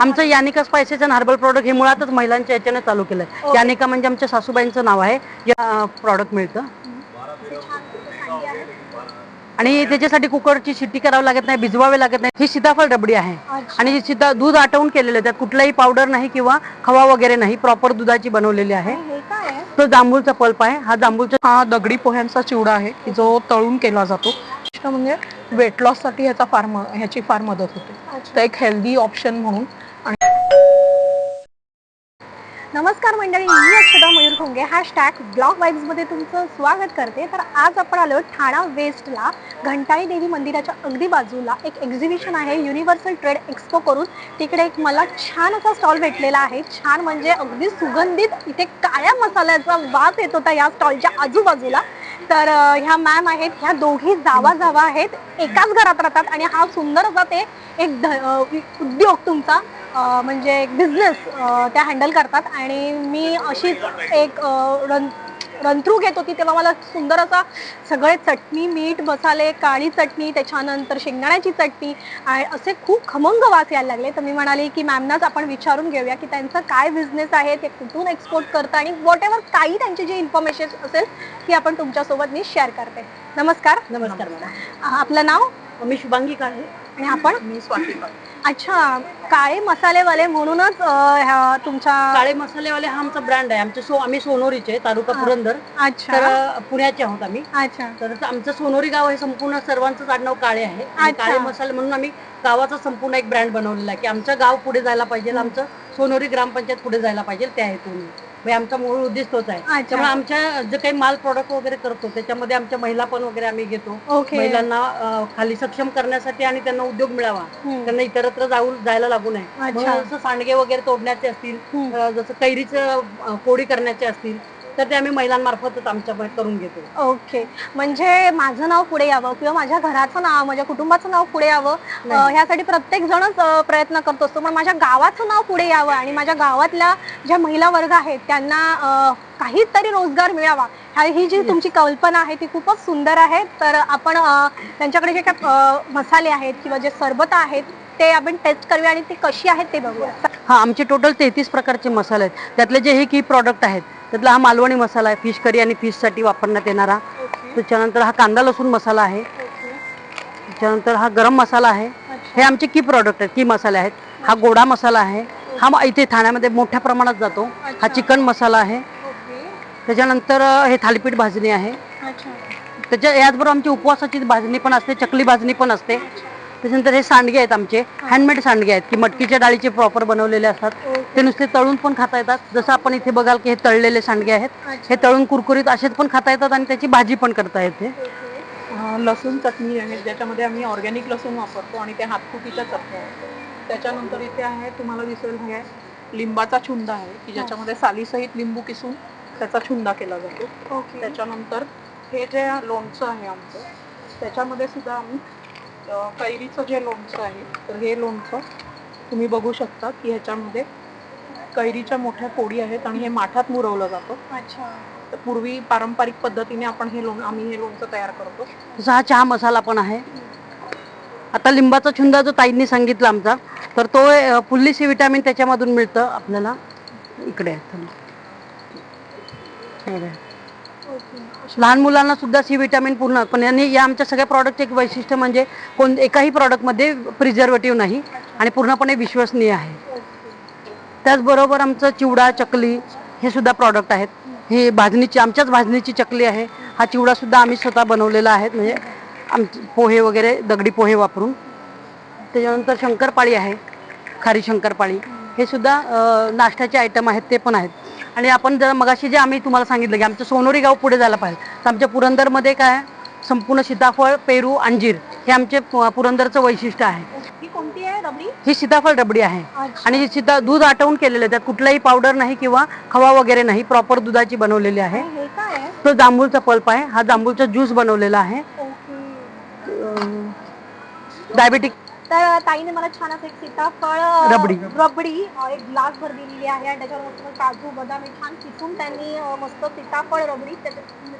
आमचं यानिका स्पायसेस आणि herbal product हे मुळातच महिलांच्या याच्याने चालू केलंय. यानिका म्हणजे आमच्या सासूबाईंचं नाव आहे. या प्रॉडक्ट मिळतं. आणि त्याच्यासाठी कुकरची शिट्टी करावी लागत नाही भिजवावे लागत नाही. ही सीताफळ रबडी आहे. आणि सीता दूध आटवून केलेलं आहे. त्यात कुठलाही पावडर नाही किंवा खवा वगैरे नाही. प्रॉपर दुधाची बनवलेली आहे. हे तो जांभूळचा पल्प आहे. हा जांभूळचा हा दगडी पोह्यांचा चिवडा आहे की जो तळून केला जातो. म्हणजे वेट लॉससाठी ह्याचा फार ह्याची फार मदत होते. तर एक हेल्दी ऑप्शन म्हणून नमस्कार मंडळी मी अक्षता मयूर खोंगे हॅशटॅग ब्लॉग वाईब्समध्ये तुमचं स्वागत करते. तर आज आपण आलो ठाणा वेस्टला. घंटाळी देवी मंदिराच्या अगदी बाजूला एक एक्झिबिशन आहे युनिव्हर्सल ट्रेड एक्सपो करून. तिकडे एक मला छान असा स्टॉल भेटलेला आहे. छान म्हणजे अगदी सुगंधित इथे काळ्या मसाल्याचा वास येत होता या स्टॉलच्या आजूबाजूला. तर ह्या मॅम आहेत ह्या दोघी जावा जावा आहेत. एकाच घरात राहतात आणि हा सुंदर असा ते एक ध- उद्योग तुमचा. म्हणजे एक बिझनेस त्या हँडल करतात. आणि मी अशीच एक रन रंथरू घेत होती. तेव्हा मला सुंदर असा सगळे चटणी मीठ मसाले काळी चटणी त्याच्यानंतर शेंगदाण्याची चटणी आणि असे खूप खमंग वास यायला लागले. तर मी म्हणाले की मॅमनाच आपण विचारून घेऊया की त्यांचा काय बिझनेस आहे ते कुठून एक्सपोर्ट करतं आणि वॉट एव्हर काही त्यांची जी इन्फॉर्मेशन असेल ती आपण तुमच्यासोबत मी शेअर करते. नमस्कार. नमस्कार मॅडम. आपलं नाव? मी शुभांगी काळे. आणि आपण? मी स्वाती अच्छा काळे मसालेवाले म्हणूनच अं, ह्या तुमच्या काळे मसालेवाले हा आमचा ब्रँड आहे. आमचे सो आम्ही सोनोरीचे तालुका. पुरंदर. तर अच्छा अ, पुण्याचे आहोत आम्ही. अच्छा. तर आमचं सोनोरी गाव हे संपूर्ण सर्वांचंच आडनाव काळे आहे. आणि अच्छा. काळे मसाले म्हणून आम्ही गावाचा संपूर्ण एक ब्रँड बनवलेला आहे की आमचं गाव पुढे जायला पाहिजे आमचं सोनोरी ग्रामपंचायत पुढे जायला पाहिजे त्या हेतून. म्हणजे आमचा मूळ उद्देश तोच आहे अच्छा. त्यामुळे आमच्या जे काही माल प्रॉडक्ट वगैरे करतो त्याच्यामध्ये आमच्या महिला पण वगैरे आम्ही घेतो ओके महिलांना अ, खाली सक्षम करण्यासाठी आणि त्यांना उद्योग मिळावा हम्म. त्यांना इतरत्र जाऊन जायला लागू नये अच्छा. म्हणून जसं सांडगे वगैरे तोडण्याचे असतील हम्म. अ, जसं कैरीचं अ, पोळी करण्याचे असतील तर ते आम्ही महिलांमार्फतच आमच्या करून घेतो. ओके. म्हणजे माझं नाव पुढे यावं किंवा माझ्या घराचं नाव माझ्या कुटुंबाचं नाव पुढे यावं. अं, ह्यासाठी प्रत्येक जणच अं, प्रयत्न करत असतो. पण माझ्या गावाचं नाव पुढे यावं आणि माझ्या गावातल्या ज्या महिला वर्ग आहेत त्यांना अं, काहीतरी रोजगार मिळावा. ह्या ही जी तुमची कल्पना आहे ती खूपच सुंदर आहे. तर आपण अं, त्यांच्याकडे जे काही अं, मसाले आहेत किंवा जे सरबत आहेत ते आपण टेस्ट करूया आणि ती कशी आहेत ते बघूया. हा आमचे टोटल तेहतीस प्रकारचे मसाले आहेत. त्यातले जे हे की प्रॉडक्ट आहेत त्यातला हा मालवणी मसाला आहे फिश करी आणि फिशसाठी वापरण्यात येणारा. त्याच्यानंतर हा कांदा लसूण मसाला आहे. त्याच्यानंतर हा गरम मसाला आहे. हे आमचे की प्रॉडक्ट आहेत की मसाले आहेत. हा गोडा मसाला आहे. हा म- इथे ठाण्यामध्ये मोठ्या प्रमाणात जातो. हा चिकन मसाला आहे. त्याच्यानंतर हे थालीपीठ भाजणी आहे. त्याच्या याचबरोबर आमची उपवासाची भाजणी पण असते चकली भाजणी पण असते. त्याच्यानंतर हे सांडगे आहेत आमचे हँडमेड सांडगे आहेत की मटकीच्या डाळीचे प्रॉपर बनवलेले असतात. ते नुसते तळून पण खाता येतात. जसं आपण इथे बघाल की हे तळलेले सांडगे आहेत हे तळून कुरकुरीत असेच पण खाता येतात आणि त्याची भाजी पण करता येते. लसूण चटणी आहे ज्याच्यामध्ये आम्ही ऑर्गॅनिक लसूण वापरतो आणि ते हातकुटीच्या चटण्या आहेत त्याच्यानंतर इथे आहे तुम्हाला दिसेल हे आहे लिंबाचा चुंदा आहे की ज्याच्यामध्ये सालीसहित लिंबू किसून त्याचा चुंदा केला जातो. त्याच्यानंतर हे जे लोणचं आहे आमचं त्याच्यामध्ये सुद्धा आम्ही कैरीचं जे लोणचं आहे तर हे लोणचं तुम्ही बघू शकता की ह्याच्यामध्ये कैरीच्या मोठ्या फोडी आहेत आणि हे माठात मुरवलं जातं. अच्छा. तर पूर्वी पारंपरिक पद्धतीने आपण हे लोण आम्ही हे लोणचं तयार करतो. तसा हा चहा मसाला पण आहे. आता लिंबाचा छुंदा जो ताईंनी सांगितला आमचा तर तो अ, पुल्ली सी विटॅमिन त्याच्यामधून मिळतं आपल्याला. इकडे आहे, थांबा. हे बघा. लहान मुलांना सुद्धा सी विटॅमिन पूर्ण पण यांनी या आमच्या सगळ्या प्रॉडक्टचे एक वैशिष्ट्य म्हणजे कोण एकाही प्रॉडक्टमध्ये प्रिझर्वेटिव्ह नाही आणि पूर्णपणे विश्वसनीय आहे. त्याचबरोबर आमचं चिवडा चकली हे सुद्धा प्रॉडक्ट आहेत. हे भाजणीची आमच्याच भाजणीची चकली आहे. हा चिवडासुद्धा आम्ही स्वतः बनवलेला आहे. म्हणजे आम पोहे वगैरे दगडी पोहे वापरून. त्याच्यानंतर शंकरपाळी आहे. खारी शंकरपाळी. हे सुद्धा नाश्त्याचे आयटम आहेत ते पण आहेत. आणि आपण जर मगाशी जे आम्ही तुम्हाला सांगितलं की आमचं सोनोरी गाव पुढे जायला पाहिजे. तर आमच्या पुरंदरमध्ये काय? संपूर्ण सीताफळ पेरू अंजीर हे आमचे पुरंदरचं वैशिष्ट्य आहे. ही कोणती आहे रबडी? ही सीताफळ रबडी आहे. आणि ही सीता दूध आटवून केलेलं आहे. त्यात कुठलाही पावडर नाही किंवा खवा वगैरे नाही. प्रॉपर दुधाची बनवलेली आहे. तो जांभूळचा पल्प आहे. हा जांभूळचा ज्यूस बनवलेला आहे. डायबेटिक तर ताईने मला छान असं एक सीताफळ रबडी. रबडी एक ग्लास भर दिलेली आहे आणि त्याच्यावर मस्त काजू बदाम हे छान किसून त्यांनी अ, मस्त सीताफळ रबडी त्याच्यात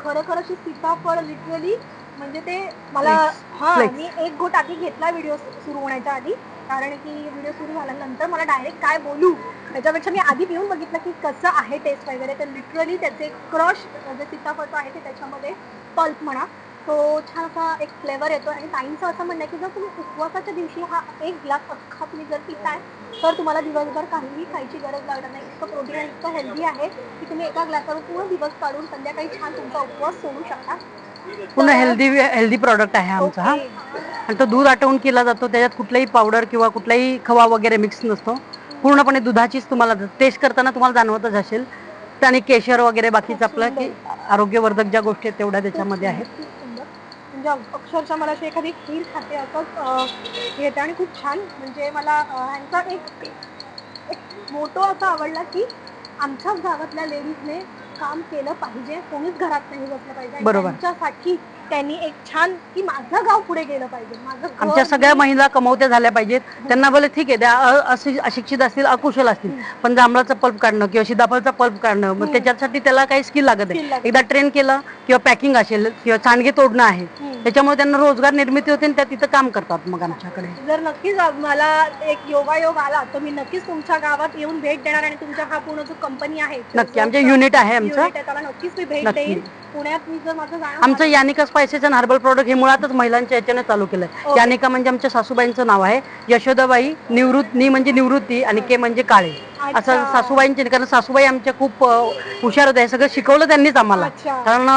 खरं खरं अशी सीताफळ लिटरली म्हणजे ते मला हा Flakes. मी एक घोट आधी घेतला व्हिडिओ सुरू होण्याच्या आधी कारण की व्हिडिओ सुरू झाल्यानंतर मला डायरेक्ट काय बोलू त्याच्यापेक्षा मी आधी पिऊन बघितलं की कसं आहे टेस्ट वगैरे तर लिटरली त्याचे क्रश जे सीताफळचं आहे ते त्याच्यामध्ये पल्प म्हणा तो छान असा एक फ्लेवर येतो आणि ताईंचं असं म्हणणं आहे की जर तुम्ही उपवासाच्या दिवशी हा एक ग्लास अख्खा तुम्ही जर पिताय तर तुम्हाला दिवसभर काहीही खायची गरज लागणार नाही. इतकं प्रोटीन आणि इतकं हेल्दी आहे की तुम्ही एका ग्लासावर पूर्ण दिवस काढून संध्याकाळी छान तुमचा उपवास सोडू शकता. पूर्ण हेल्दी हेल्दी प्रॉडक्ट आहे आमचा. हा. आणि तो दूध आटवून केला जातो त्याच्यात कुठलाही पावडर किंवा कुठलाही खवा वगैरे मिक्स नसतो. पूर्णपणे दुधाचीच तुम्हाला टेस्ट करताना तुम्हाला जाणवतच असेल. आणि केशर वगैरे बाकीचं आपलं की आरोग्यवर्धक ज्या गोष्टी आहेत तेवढ्या त्याच्यामध्ये आहेत. म्हणजे अक्षरशः मला अशी एखादी खीर खाते असंच येते. आणि खूप छान. म्हणजे मला ह्यांचा एक एक मोटो असा आवडला की आमच्याच गावातल्या लेडीजने काम केलं पाहिजे. कोणीच घरात नाही बसलं पाहिजे. बरोबर. त्यांच्यासाठी त्यांनी एक छान की माझं गाव पुढे गेलं पाहिजे. माझं घर आमच्या सगळ्या महिला कमवत्या झाल्या पाहिजेत. त्यांना भले ठीक आहे त्या अ- अशिक्षित असतील अकुशल असतील पण जांभळाचं पल्प काढणं किंवा सीताफळचा पल्प काढणं मग. त्याच्यासाठी त्याला काही स्किल लागत Skill आहे लागत एकदा ट्रेन केलं किंवा पॅकिंग असेल किंवा चांडगे तोडणं आहे हम्म. त्याच्यामुळे त्यांना रोजगार निर्मिती होते आणि त्या तिथं काम करतात मग आमच्याकडे. जर नक्कीच मला एक योगायोग आला तर मी नक्कीच तुमच्या गावात येऊन भेट देणार आणि तुमच्या हा पूर्ण जो कंपनी आहे नक्की आमचे युनिट आहे आमचं. आहे त्याला नक्कीच मी भेट नक्की. देईन. पुण्यात मी जर माझं जाणं आमचं Yanika spices and herbal product हे मुळातच महिलांच्या याच्याने चालू केलंय. Okay. यानिका म्हणजे आमच्या सासूबाईंचं नाव आहे यशोदाबाई निवृत्त नि म्हणजे निवृत्ती आणि के म्हणजे काळे. असं सासूबाईंचे कारण सासूबाई आमच्या खूप हुशार होत्या हे सगळं शिकवलं त्यांनीच आम्हाला. कारण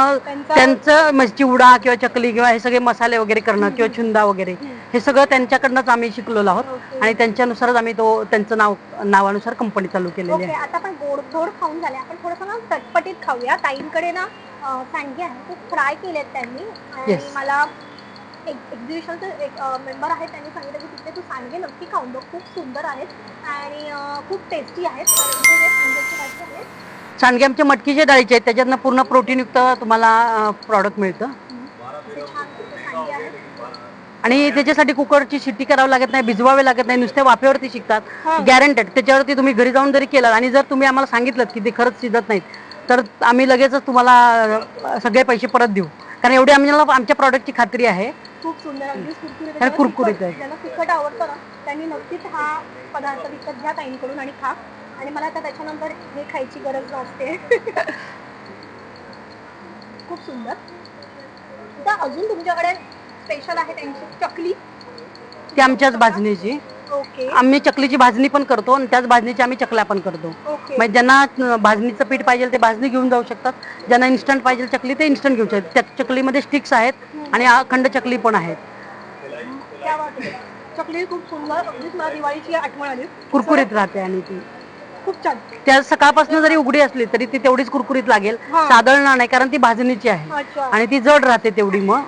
त्यांचा- म्हणजे चिवडा किंवा चकली किंवा हे सगळे मसाले वगैरे करणं किंवा छुंदा वगैरे हे सगळं त्यांच्याकडनंच आम्ही शिकलेलो आहोत. आणि त्यांच्यानुसारच आम्ही तो त्यांचं नाव नावानुसार कंपनी चालू केलेली आहे. आता आपण गोडधोड खाऊन झाले आपण थोडंसं ना चटपटीत खाऊया. ताईंकडे ना सांडगे आहे. ते फ्राय केलेत त्यांनी. आणि Yes. मला एक एक्झिबिशनचे एक मेंबर आहे त्यांनी सांगितलं की तिथे तू सांडगे नक्की खाऊन बघ. खूप सुंदर आहेत. आणि अं, खूप टेस्टी आहेत. तर इथे सांडग्याची भाजी आहे सांडगे आमच्या मटकीच्या डाळीचे आहेत. त्याच्यातनं पूर्ण प्रोटीनयुक्त तुम्हाला प्रॉडक्ट मिळतं. असे छान असे सांडगे आहेत आणि त्याच्यासाठी कुकरची शिट्टी करावी लागत नाही. भिजवावे लागत नाही. नुसते वाफेवरती हा. शिकतात गॅरंटेड त्याच्यावरती तुम्ही घरी जाऊन जरी केलं आणि जर तुम्ही आम्हाला सांगितलं की ते खरंच शिजत नाहीत तर आम्ही लगेचच तुम्हाला सगळे पैसे परत देऊ. कारण एवढी आम्हाला आमच्या प्रॉडक्टची खात्री आहे. खूप सुंदर. अगदीच कुरकुरीत. आणि कुरकुरीत तिखट- आहे. ज्यांना तिखट आवडतं ना त्यांनी नक्कीच हा पदार्थ विकत घ्या ताईंकडून आणि खा. आणि मला आता त्याच्यानंतर हे खायची गरज नसते खूप सुंदर. आता अजून तुमच्याकडे स्पेशल आहे त्यांची चकली. ती आमच्याच भाजणीची ओके आम्ही चकलीची भाजणी पण करतो आणि त्याच भाजणीची आम्ही चकल्या पण करतो. ओके म्हणजे ज्यांना भाजणीचं पीठ पाहिजे ते भाजणी घेऊन जाऊ शकतात. ज्यांना इन्स्टंट पाहिजे चकली ते इन्स्टंट घेऊ शकतात. त्या चकलीमध्ये स्टिक्स आहेत आणि अखंड चकली पण आहेत. क्या बात आहे. चकली खूप सुंदर अगदीच मला दिवाळीची आठवण आली. कुरकुरीत राहते आणि ती. खूप छान. त्या सकाळपासून जरी उघडी असली तरी ती तेवढीच कुरकुरीत लागेल. हा. सादळणार नाही कारण ती भाजणीची आहे. अच्छा. आणि ती जड राहते तेवढी मग.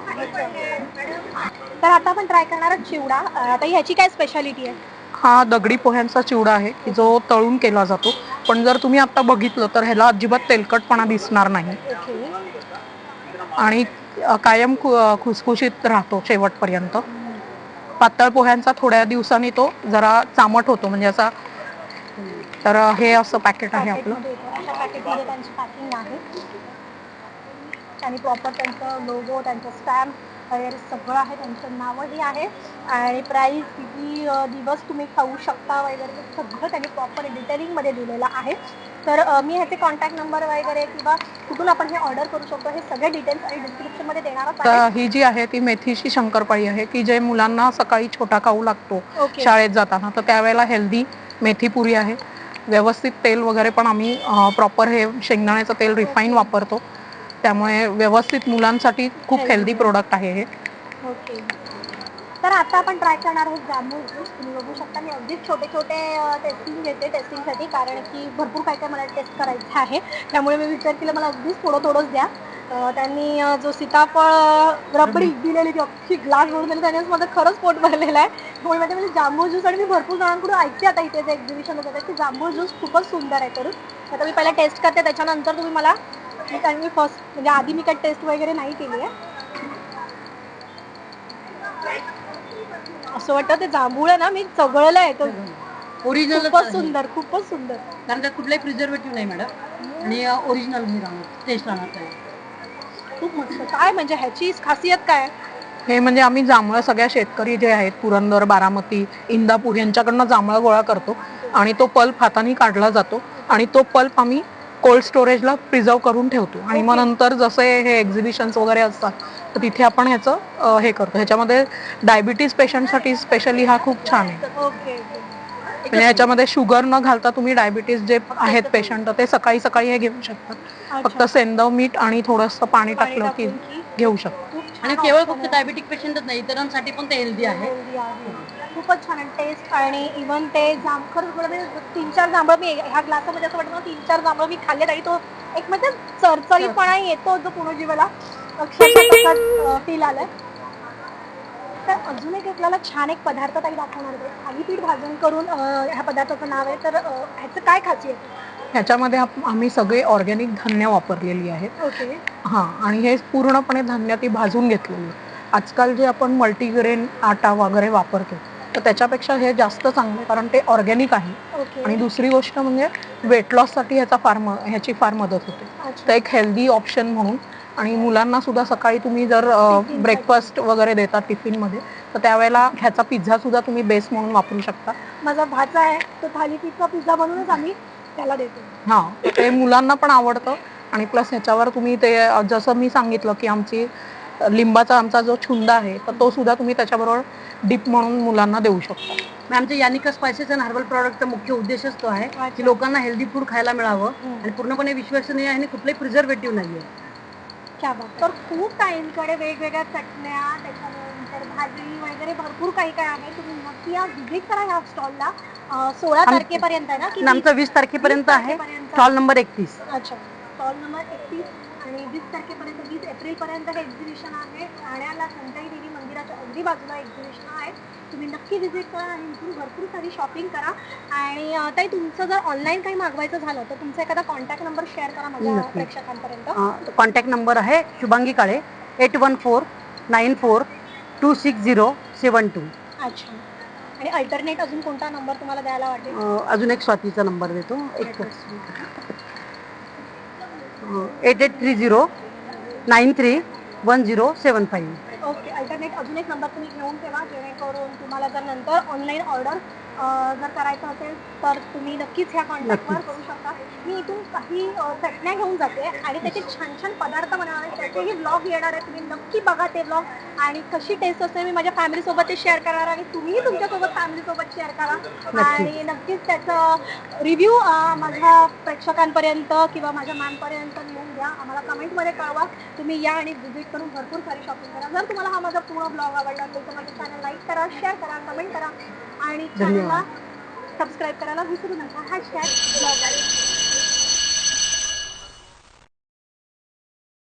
तर आता आपण ट्राय करणार आहोत चिवडा. अं, आता ह्याची काय स्पेशालिटी आहे? हा दगडी पोह्यांचा चिवडा आहे की जो तळून केला जातो. पण जर तुम्ही आता बघितलं तर ह्याला अजिबात तेलकटपणा दिसणार नाही. ओके. आणि अ, कायम खु- अ, खुसखुशीत राहतो शेवटपर्यंत. पातळ पोह्यांचा थोड्या दिवसांनी तो जरा चामट होतो म्हणजे असा तर हे असं पॅकेट आहे आपलं. पॅकेटमध्ये येतं. अशा पॅकेटमध्ये त्यांची पॅकिंग आहे. आणि प्रॉपर त्यांचं लोगो त्यांचं स्टॅम्प वगैरे सगळं आहे त्यांचं नावही आहे. आणि प्राईस किती दिवस तुम्ही खाऊ शकता वगैरे सगळं त्यांनी प्रॉपर डिटेलिंगमध्ये दिलेलं आहे. तर मी ह्याचे कॉन्टॅक्ट नंबर वगैरे किंवा कुठून आपण हे ऑर्डर करू शकतो हे सगळे डिटेल्स आणि डिस्क्रिप्शनमध्ये तर ही जी आहे ती मेथीची शंकरपाळी आहे की जे मुलांना सकाळी छोटा खाऊ लागतो शाळेत जाताना तर त्यावेळेला हेल्दी मेथी पुरी आहे. व्यवस्थित तेल वगैरे पण आम्ही प्रॉपर हे शेंगदाण्याचं तेल रिफाईन वापरतो. त्यामुळे व्यवस्थित मुलांसाठी खूप हेल्दी प्रोडक्ट आहे हे. ओके तर आता आपण ट्राय करणार आहोत जांभूळ. ज्यूस तुम्ही बघू शकता मी अगदीच छोटे छोटे टेस्टिंग घेते टेस्टिंगसाठी कारण की भरपूर काय काय मला टेस्ट करायचं आहे. त्यामुळे मी विचार केला मला अगदीच थोडं थोडंच द्या त्यांनी जो सीताफळ रबडी दिलेली ती अख्खी ग्लास भरून दिली. त्यानेच माझं खरंच पोट भरलेलं आहे. त्यामुळे माझ्या म्हणजे जांभूळ ज्यूस आणि मी भरपूर जणांकडून ऐकते आता इथे जे एक्झिबिशन होतं की जांभूळ ज्यूस खूपच सुंदर आहे करून. आता मी पहिला टेस्ट करते त्याच्यानंतर तुम्ही मला मी मी फर्स्ट म्हणजे आधी मी काही टेस्ट वगैरे नाही केली आहे. असं वाटतं ते जांभूळ आहे ना मी चगळलं आहे तो. ओरिजिनल खूपच सुंदर खूपच सुंदर. कारण त्यात कुठलाही प्रिझर्वेटिव्ह नाही मॅडम आणि ओरिजिनल हे राहणार. टेस्ट राहणार त्याला. खूप मस्त. काय म्हणजे ह्याची खासियत काय? हे म्हणजे आम्ही जांभळं सगळ्या शेतकरी जे आहेत पुरंदर बारामती इंदापूर यांच्याकडनं जांभळं गोळा करतो. आणि तो पल्प हाताने काढला जातो. आणि तो पल्प आम्ही कोल्ड स्टोरेजला प्रिझर्व करून ठेवतो. आणि मग नंतर जसे हे एक्झिबिशन्स वगैरे असतात तर तिथे आपण ह्याचं हे करतो. ह्याच्यामध्ये डायबिटीज पेशंटसाठी स्पेशली हा खूप छान आहे. ओके म्हणजे ह्याच्यामध्ये शुगर न घालता तुम्ही डायबिटीज जे आहेत पेशंट ते सकाळी सकाळी हे घेऊ शकतात. फक्त सेंदव मीठ आणि थोडंसं पाणी टाकलं की घेऊ शकतात खूप आणि केवळ फक्त डायबिटिक पेशंटच नाही इतरांसाठी पण ते हेल्दी आहे. हेल्दी आहे. खूपच छान टेस्ट आणि इवन ते जांभखर तीन चार जांभळं मी ह्या ग्लासामध्ये असं वाटतं तीन चार जांभळं मी खाल्ले तरी तो एक म्हणजे चरचरीपणा येतो जो पुनर्जीवाला अक्षरशः फील आलाय. तर अजून एक आपल्याला छान एक पदार्थ ताई दाखवणार आहे. थालीपीठ भाजून करून ह्या पदार्थाचं नाव आहे. तर ह्याचं काय खासियत? ह्याच्यामध्ये आम्ही सगळे ऑर्गॅनिक धान्य वापरलेली आहेत. ओके. हां आणि हे पूर्णपणे धान्य ती भाजून घेतलेली आहे. आजकाल जे आपण मल्टीग्रेन आटा वगैरे वापरतो तर त्याच्यापेक्षा हे जास्त चांगलं आहे कारण ते ऑर्गॅनिक आहे. आणि दुसरी गोष्ट म्हणजे वेट लॉससाठी ह्याचा फार ह्याची फार मदत होते. तर एक हेल्दी ऑप्शन म्हणून. आणि मुलांना सुद्धा सकाळी तुम्ही जर. ब्रेकफास्ट वगैरे देता टिफिनमध्ये तर त्यावेळेला ह्याचा पिझ्झा सुद्धा तुम्ही बेस म्हणून वापरू शकता. माझा भाचा आहे तो थालीपीठचा पिझ्झा बनवूनच आम्ही त्याला देतो. हां ते मुलांना पण आवडतं. आणि प्लस ह्याच्यावर तुम्ही ते जसं मी सांगितलं की आमची लिंबाचा आमचा जो छुंद आहे तर तो सुद्धा तुम्ही त्याच्याबरोबर डिप म्हणून मुलांना देऊ शकता. आमच्या यानिका स्पायसेस अँड हर्बल प्रॉडक्टचा मुख्य उद्देशच तो आहे. की लोकांना हेल्दी फूड खायला मिळावं. आणि पूर्णपणे विश्वसनीय आहे आणि कुठलंही प्रिझर्वेटिव्ह नाहीये. क्या बात तर खूप टाईमकडे वेगवेगळ्या चटण्या त्याच्यानंतर भाजी वगैरे भरपूर काही काय आहे. तुम्ही नक्की या व्हिजिट करा ह्या स्टॉलला सोळा तारखेपर्यंत आहे ना आमचा वीस तारखेपर्यंत आहे? स्टॉल नंबर एकतीस. अच्छा. स्टॉल नंबर एकतीस. आणि वीस तारखेपर्यंत वीस एप्रिलपर्यंत हे एक्झिबिशन आहे. ठाण्याला संताई देवी मंदिराच्या अगदी बाजूला एक्झिबिशन आहे. तुम्ही नक्की व्हिजिट करा आणि इथून भरपूर सारी शॉपिंग करा. आणि ताई तुमचं जर ऑनलाईन काही मागवायचं झालं तर तुमचा एखादा कॉन्टॅक्ट नंबर शेअर करा माझ्या. प्रेक्षकांपर्यंत. कॉन्टॅक्ट नंबर आहे Shubhangi Kale eight one four nine four two six zero seven two अच्छा. आणि अल्टरनेट अजून कोणता नंबर तुम्हाला द्यायला वाटेल? अजून एक स्वातीचा नंबर देतो. एक eight eight three zero nine three one zero seven five. Okay alternate अजून एक नंबर तुम्ही घेऊन ठेवा जेणेकरून तुम्हाला जर नंतर ऑनलाईन ऑर्डर जर करायचं असेल तर तुम्ही नक्कीच ह्या कॉन्टॅक्टवर. करू शकता. मी इथून काही चटण्या घेऊन जाते आणि त्याचे छान छान पदार्थ बनवणार आहे. त्याचेही ब्लॉग येणार आहे. तुम्ही नक्की बघा ते ब्लॉग आणि कशी टेस्ट असते मी माझ्या फॅमिलीसोबत ते शेअर करणार आणि तुम्हीही तुमच्यासोबत फॅमिलीसोबत शेअर करा. आणि नक्कीच त्याचं रिव्ह्यू माझ्या प्रेक्षकांपर्यंत किंवा माझ्या मॅमपर्यंत नेऊन द्या आम्हाला कमेंटमध्ये कळवा. तुम्ही या आणि व्हिजिट करून भरपूर सारी शॉपिंग करा. जर तुम्हाला हा माझा पूर्ण ब्लॉग आवडला असेल तर माझं चॅनल लाईक करा शेअर करा कमेंट करा. आणि चॅनलला सबस्क्राईब करायला विसरू नका. हॅशटॅग